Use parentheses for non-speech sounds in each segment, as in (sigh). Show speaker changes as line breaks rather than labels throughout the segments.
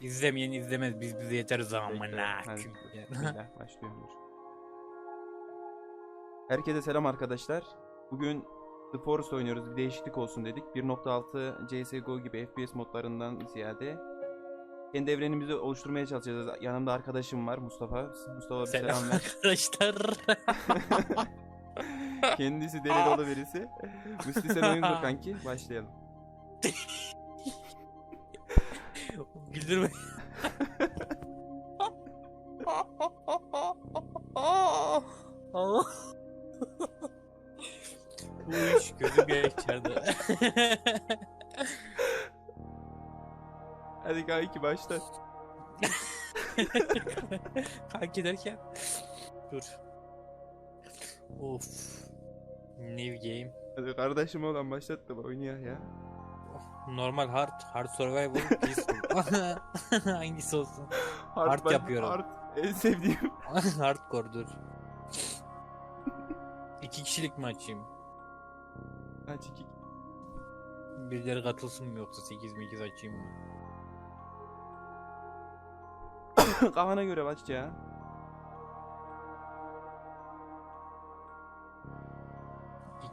İzlemeyen izlemez biz bize yeteriz amına.
Dur. Herkese selam arkadaşlar. Bugün The Forest oynuyoruz. Bir değişiklik olsun dedik. 1.6 CSGO gibi FPS modlarından ziyade kendi evrenimizi oluşturmaya çalışacağız. Yanımda arkadaşım var Mustafa. Mustafa bir selam,
Selam
ver.
arkadaşlar. (laughs)
Kendisi deli dolu birisi. Müslü sen oyun kanki. Başlayalım. (laughs)
Güldürme. (laughs) Bu iş gözüm geçerdi. (laughs)
Hadi kanki başla. (laughs)
Kanki derken. Dur. Of. New game.
Hadi kardeşim olan başlat da oynayak ya.
Normal hard, hard survival, (laughs) peaceful. (laughs) Hangisi olsun? Hard
baş-
yapıyorum.
Hard. En sevdiğim. (laughs)
Hardcore dur. İki kişilik mi açayım?
Kaç iki.
Birileri katılsın mı yoksa 8 mi 2 açayım mı? (coughs)
Kafana göre baş ya.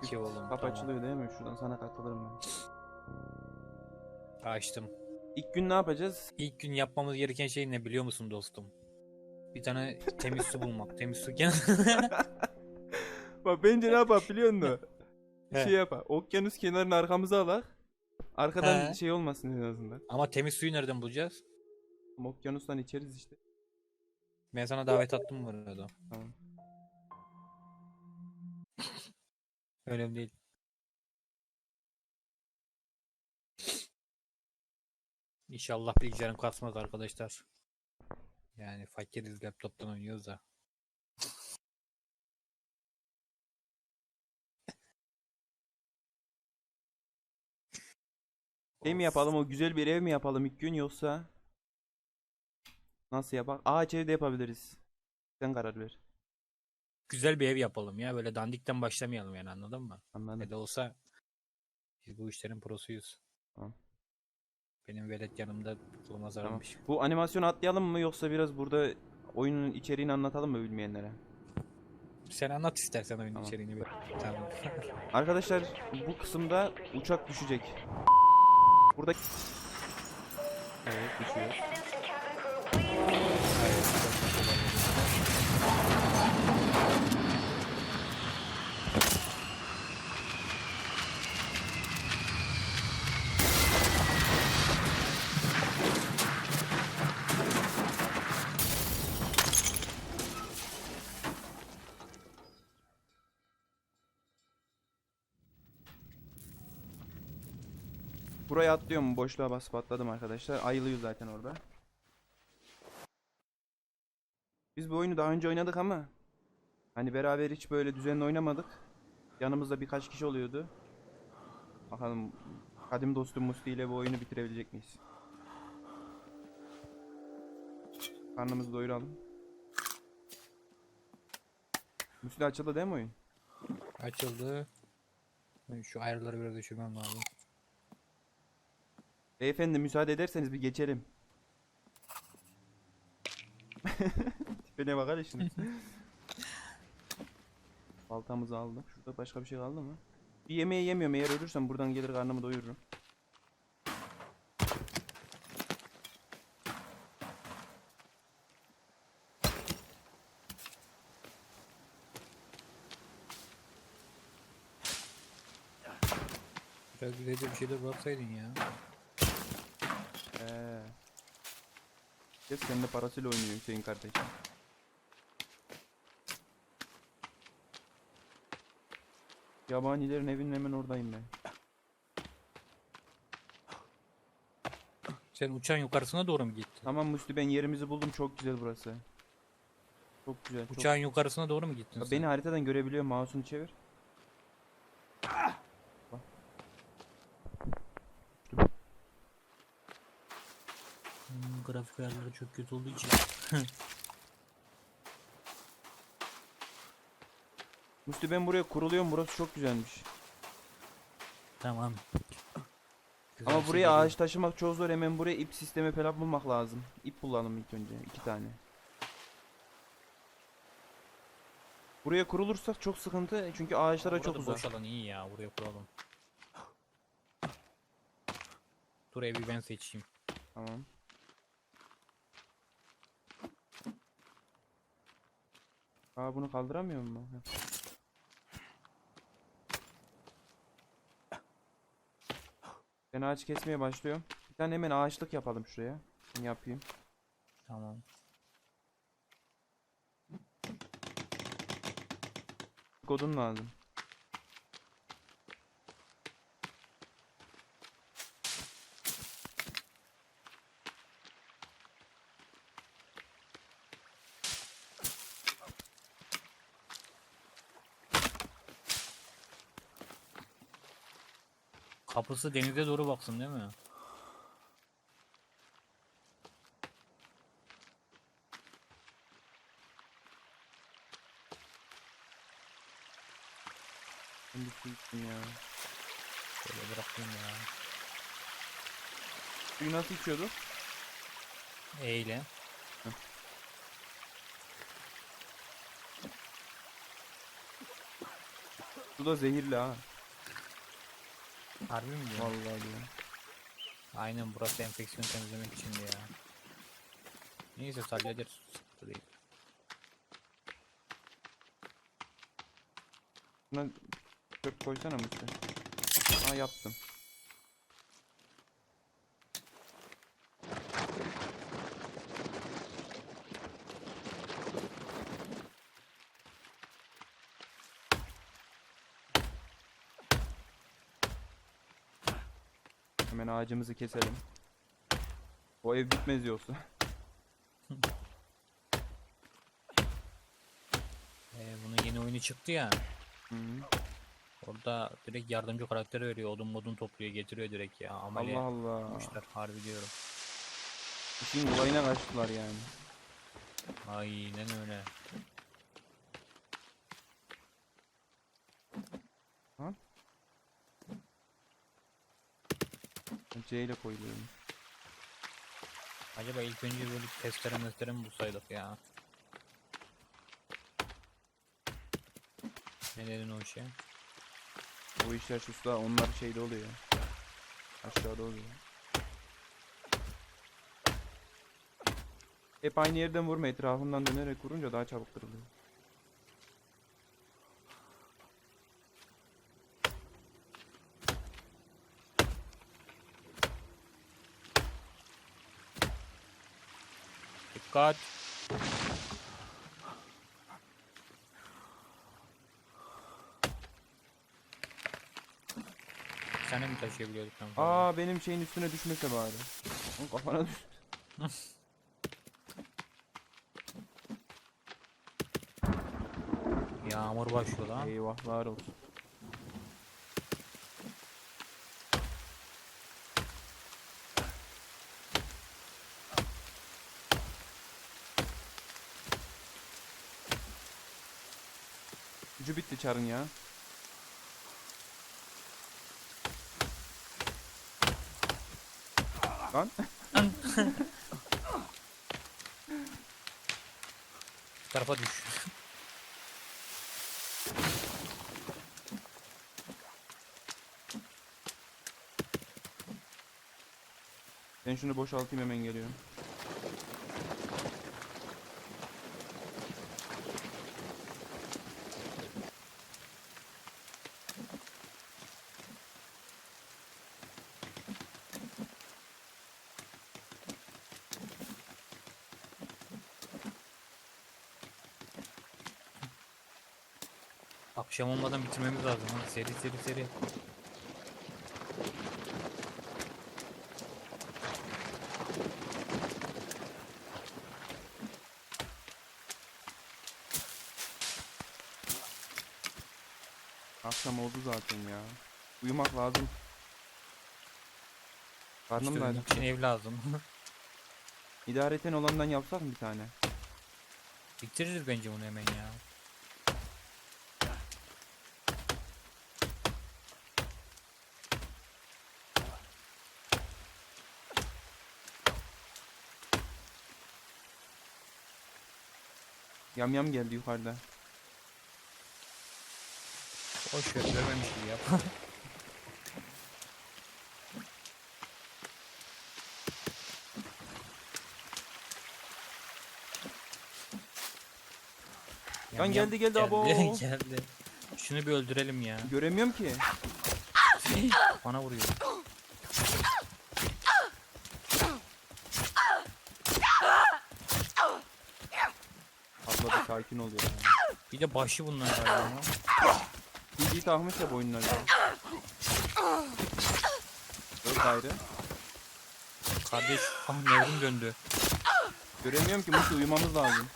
İki oğlum.
Kapı
tamam.
açılıyor değil mi? Şuradan sana katılırım ben.
Açtım.
İlk gün ne yapacağız?
İlk gün yapmamız gereken şey ne biliyor musun dostum? Bir tane temiz su bulmak. (laughs) Temiz su gene. (laughs)
Bak bence ne yapar biliyor musun? Şey yapar. Okyanus kenarını arkamıza alak. Arkadan
He.
şey olmasın en azından.
Ama temiz suyu nereden bulacağız?
Ama okyanustan içeriz işte.
Ben sana davet attım bu arada.
Tamam.
Önemli değil. İnşallah bilgisayarım kasmaz arkadaşlar. Yani fakiriz laptoptan oynuyoruz da.
Şey mi yapalım o güzel bir ev mi yapalım ilk gün yoksa nasıl yapak? Ağaç evde yapabiliriz. Sen karar ver.
Güzel bir ev yapalım ya. Böyle dandikten başlamayalım yani anladın mı? Ne
Anladım.
de olsa biz bu işlerin prosuyuz.
Tamam.
Benim velet yanımda tutulmaz
Tamam.
aramış.
Bu animasyonu atlayalım mı yoksa biraz burada oyunun içeriğini anlatalım mı bilmeyenlere?
Sen anlat istersen oyunun
Tamam.
içeriğini. bir. Tamam. (laughs)
Arkadaşlar bu kısımda uçak düşecek. Burada Evet düşüyor. Buraya atlıyorum boşluğa basıp atladım arkadaşlar. Ayılıyor zaten orada. Biz bu oyunu daha önce oynadık ama hani beraber hiç böyle düzenli oynamadık. Yanımızda birkaç kişi oluyordu. Bakalım kadim dostum Musti ile bu oyunu bitirebilecek miyiz? Karnımızı doyuralım. Musti açıldı değil mi oyun?
Açıldı. Şu ayarları biraz düşürmem lazım.
Beyefendi müsaade ederseniz bir geçelim. (laughs) Tipine bakar ya şimdi. (laughs) Baltamızı aldık. Şurada başka bir şey kaldı mı? Bir yemeği yemiyorum. Eğer ölürsem buradan gelir karnımı doyururum.
Biraz güzelce bir şeyler bıraksaydın ya.
Kes kendi parasıyla oynuyor Hüseyin kardeşim. Yabanilerin evinin hemen oradayım ben.
Sen uçağın yukarısına doğru mu gittin?
Tamam Müslü ben yerimizi buldum. Çok güzel burası. Çok güzel. Çok...
Uçağın yukarısına doğru mu gittin
Ya
sen?
Beni haritadan görebiliyor. Mouse'unu çevir.
Hmm, grafik ayarları çok kötü olduğu için. (laughs)
Müslü ben buraya kuruluyorum. Burası çok güzelmiş.
tamam. güzel
Ama buraya ağaç taşımak çok zor. Hemen buraya ip sistemi falan bulmak lazım. İp bulalım ilk önce. iki tane. Buraya kurulursak çok sıkıntı. Çünkü ağaçlara çok uzak.
boş alan iyi ya buraya kuralım. Dur evi ben seçeyim.
Tamam. Aa bunu kaldıramıyor mu? Ben ağaç kesmeye başlıyorum. Bir tane hemen ağaçlık yapalım şuraya. Ben yapayım.
Tamam.
Kodun lazım.
Kapısı denize doğru baksın değil mi?
Su içeyim ya.
Şöyle bırakayım ya.
Suyu nasıl içiyorduk?
Eyle.
Su da zehirli ha.
Harbi mi diyorsun?
Vallahi diyorum.
Aynen burası enfeksiyon temizlemek içindi ya. Neyse hallederiz. Sıkıntı.
Buna çöp koysana mısın? Aa yaptım. Hemen ağacımızı keselim. O ev bitmez yoksa. (laughs)
Ee, bunun yeni oyunu çıktı ya.
Hı -hı.
Orada direkt yardımcı karakter veriyor. Odun modun topluyor getiriyor direkt ya. Amele
Allah Allah.
yapmışlar harbi diyorum.
İşin kolayına kaçtılar yani.
Aynen öyle.
C ile koyuluyorum.
Acaba ilk önce böyle testere mestere mi bulsaydık ya? Ne dedin o işe?
Bu işler susla onlar şeyde oluyor. Aşağıda oluyor. Hep aynı yerden vurma etrafından dönerek vurunca daha çabuk kırılıyor.
Dikkat! De mi taşıyabiliyorduk lan?
Aa benim şeyin üstüne düşmese bari. Oğlum kafana düş. (laughs)
Yağmur başlıyor lan.
Eyvahlar olsun. Çarın ya. Lan (laughs)
tarafa düş.
ben şunu boşaltayım hemen geliyorum.
Akşam olmadan bitirmemiz lazım. ha. Seri seri seri.
Akşam oldu zaten ya. Uyumak lazım. Karnım
İşte
da acıktı.
için ev lazım. (laughs)
İdareten olandan yapsak mı bir tane?
Bitiririz bence bunu hemen ya.
Yam yam geldi yukarıda.
Boş ver görmemiş gibi yap. (laughs)
Lan geldi, geldi, abo. (laughs)
geldi. Şunu bir öldürelim ya.
Göremiyorum ki.
Bana vuruyor.
Abla bir sakin ol ya.
Bir de başı bunlar galiba.
TD takmış ya boynuna. Öl gayrı.
Kardeş ah nevrim döndü.
Göremiyorum ki Musti uyumamız lazım.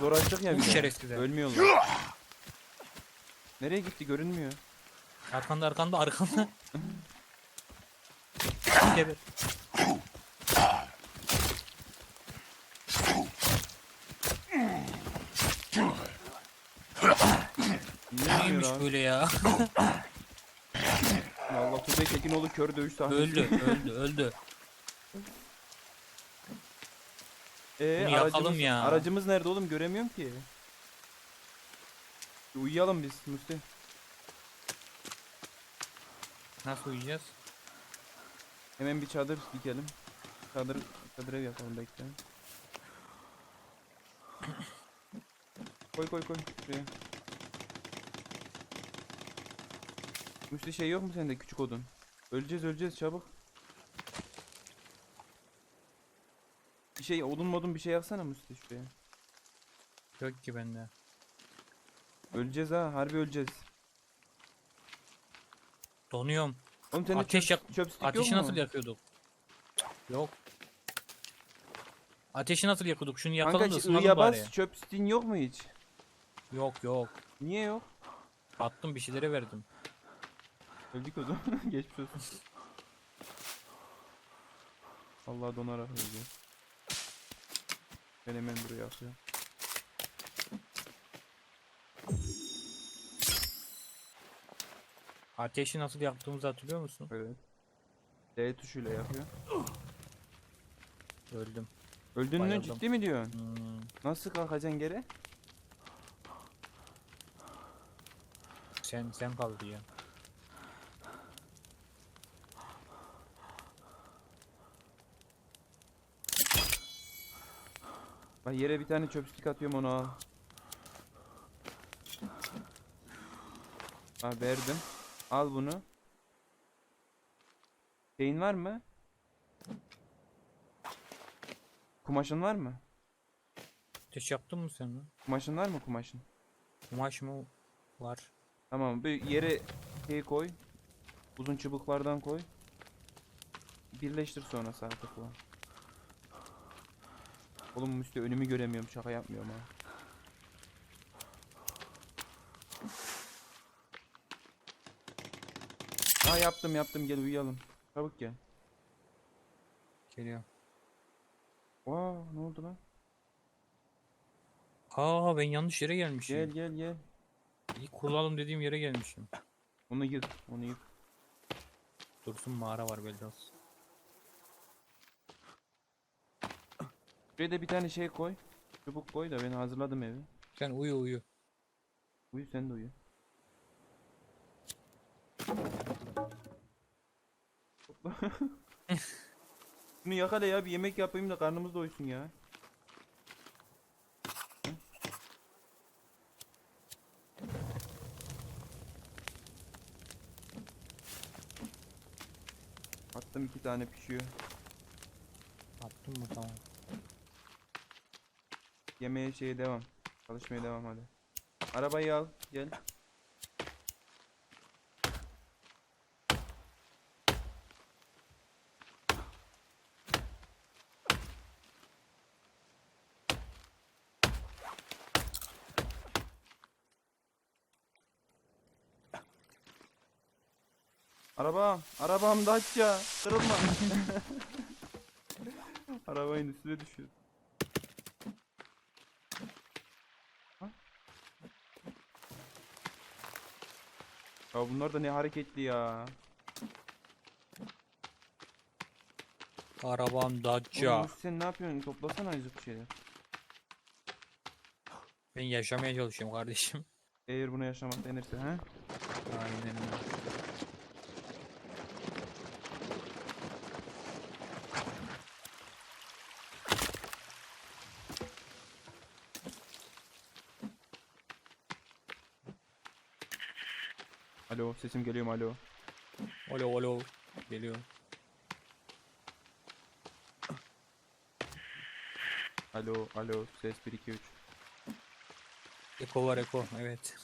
Zor açtık ya
Bu
bir de.
şerefsizler.
Ölmüyorlar. Nereye gitti görünmüyor.
Arkanda arkanda arkanda. (laughs) Geber. Neymiş
abi?
böyle ya? (laughs)
Allah Tuzey Tekinoğlu kör dövüş sahnesi.
öldü (laughs) öldü öldü.
Ee,
Bunu yakalım
aracımız,
ya.
aracımız nerede oğlum göremiyorum ki. Uyuyalım biz Musti.
Nasıl uyuyacağız?
Hemen bir çadır dikelim. Çadır, çadır ev yapalım bekle. Koy koy koy şuraya. Musti şey yok mu sende küçük odun? Öleceğiz öleceğiz çabuk. Bir şey odun modun bir şey yapsana Musti şuraya.
Yok ki bende.
Öleceğiz ha harbi öleceğiz.
Donuyorum.
Oğlum sende
Ateş yak
çöp stick yok
Ateşi
mu?
nasıl yakıyorduk? Yok. Ateşi nasıl yakıyorduk? Şunu yakalım
Kanka
da
ç-
ısınalım bari.
bas çöp stick'in yok mu hiç?
Yok yok.
Niye yok?
Attım bir şeylere verdim.
Öldük o zaman. (laughs) Geçmiş olsun. Allah donarak öldü. Ben hemen buraya atıyorum.
Ateşi nasıl yaktığımızı hatırlıyor musun?
Evet. D tuşuyla yakıyor.
Öldüm.
Öldün mü
Bayıldım.
ciddi mi diyorsun?
Hmm.
Nasıl kalkacaksın geri?
Sen sen kaldı ya.
Bak yere bir tane çöp stick atıyorum onu al. Ha verdim. Al bunu. Şeyin var mı? Kumaşın var mı?
Ateş yaktın mı sen lan?
Kumaşın var mı kumaşın?
Kumaş mı? Var.
Tamam bir yere şey koy. Uzun çubuklardan koy. Birleştir sonra sağ tıkla. Oğlum Müslü önümü göremiyorum şaka yapmıyorum ha. Ha yaptım yaptım gel uyuyalım. Çabuk gel.
Geliyor.
Aa ne oldu lan?
Aa ben yanlış yere gelmişim.
Gel gel gel.
İlk kurulalım dediğim yere gelmişim.
Onu yık onu yık.
Dursun mağara var belli olsun.
Buraya da bir tane şey koy. Çubuk koy da ben hazırladım evi.
Sen uyu uyu.
Uyu sen de uyu. (laughs) Bunu yakala ya bir yemek yapayım da karnımız doysun ya. Attım iki tane pişiyor.
Attın mı tamam.
Yemeğe şeye devam. Çalışmaya devam hadi. Arabayı al gel. Araba, arabam Dacia, kırılma. (laughs) Arabanın üstüne düşüyor. Ya bunlar da ne hareketli ya.
Arabam Dacia.
Oğlum sen ne yapıyorsun? Toplasana azıcık bir şeyler.
Ben yaşamaya çalışıyorum kardeşim.
Eğer buna yaşamak denirse ha?
Aynen öyle.
Alo sesim geliyor mu alo?
Alo alo. Geliyor.
Alo alo ses 1 2 3.
Eko var Eko. Evet.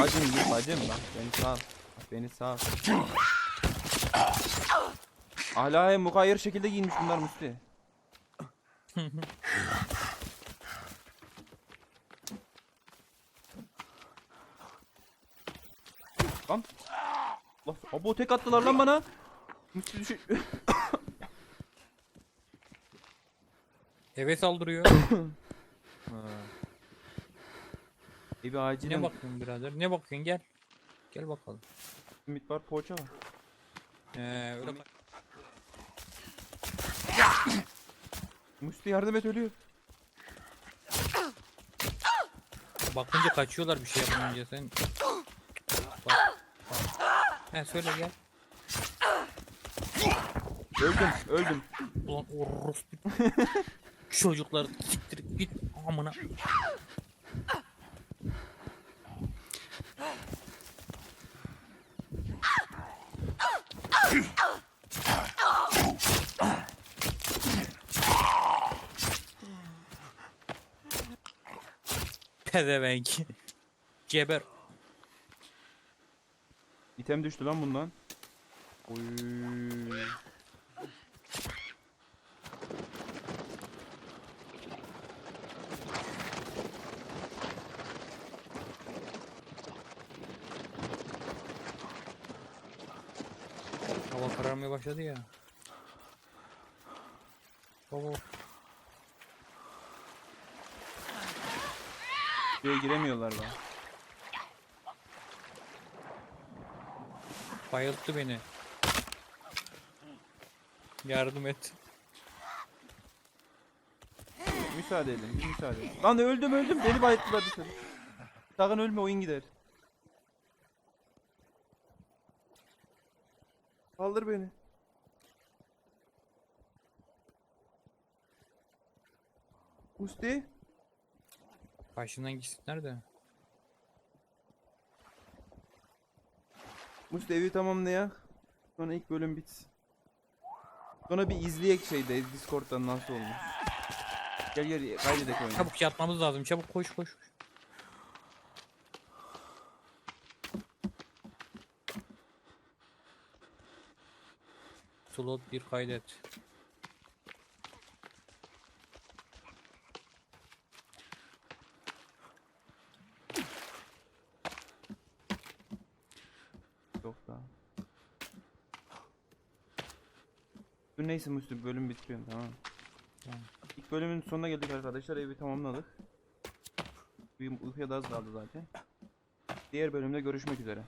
Bacım git bacım bak beni sağ. Beni sağ. Ahlaya mukayyer şekilde giyinmiş bunlar Musti. lan. Allah, abo tek attılar lan bana. Musti düşün.
Eve saldırıyor. Ne
acilen
bakıyorsun birader? Ne bakıyorsun gel. Gel bakalım.
Simit var poğaça var.
Ee, öyle bak.
Musti yardım et ölüyor.
Bakınca kaçıyorlar bir şey yapmayınca sen. Bak. He söyle gel.
Öldüm öldüm.
Ulan orospu. Çocuklar siktir git amına. Pezevenk. (laughs) Geber.
İtem düştü lan bundan. Oy.
Hava kararmaya başladı ya. Baba.
Şuraya giremiyorlar lan.
Bayılttı beni. Yardım et.
Müsaade edin, bir müsaade edin. Lan öldüm öldüm, beni bayılttılar dışarı. Sakın ölme, oyun gider. Kaldır beni. Musti,
Başından gitsinler de.
Musti evi tamamlayak. Sonra ilk bölüm bitsin. Sonra bir izleyek şeyde, Discord'dan nasıl olmuş. Gel gel, kaydedek oyunu.
Çabuk yatmamız lazım. Çabuk koş koş. koş. Slot bir kaydet.
Yok daha. Dur neyse Musti bölüm bitiriyorum tamam.
Tamam.
İlk bölümün sonuna geldik arkadaşlar evi tamamladık. Uyum, uykuya da az kaldı zaten. Diğer bölümde görüşmek üzere.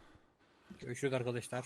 Görüşürüz arkadaşlar.